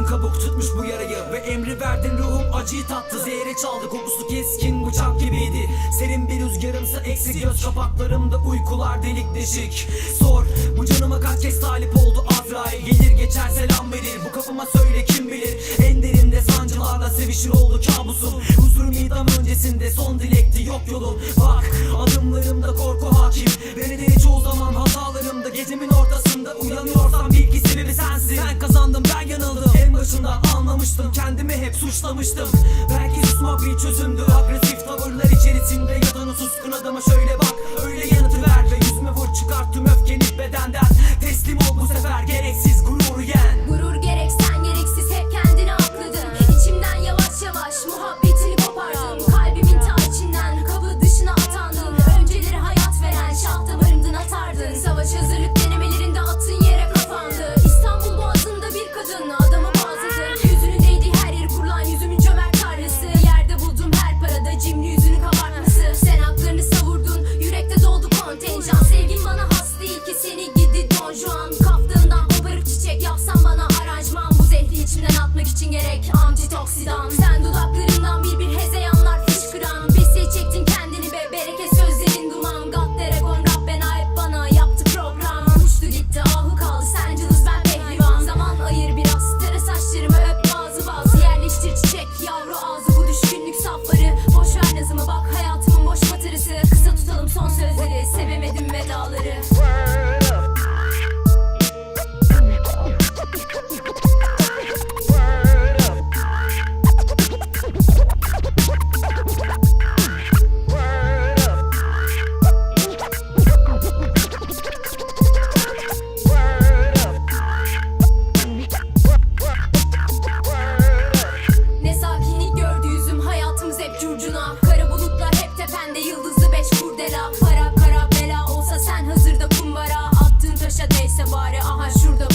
Kırdın kabuk tutmuş bu yarayı. Ve emri verdin ruhum acıyı tattı. Zehre çaldı kokusu keskin bıçak gibiydi. Serin bir rüzgarımsa eksik göz kapaklarımda uykular delik deşik. Sor bu canıma kaç kez talip oldu Azrail? Gelir geçer selam verir. Bu kafama söyle kim bilir? En derinde sancılarla sevişir oldu kabusum. Huzurum idam öncesinde son dilekti yok yolum Bak adımlarımda korku hakim. Beni deli çoğu zaman hatalarımda Gecemin ortasında uyanıyorsam anlamıştım kendimi hep suçlamıştım. Belki susmak bir çözümdü Agresif tavırlar içerisinde ya suskun adama şöyle bari aha şurada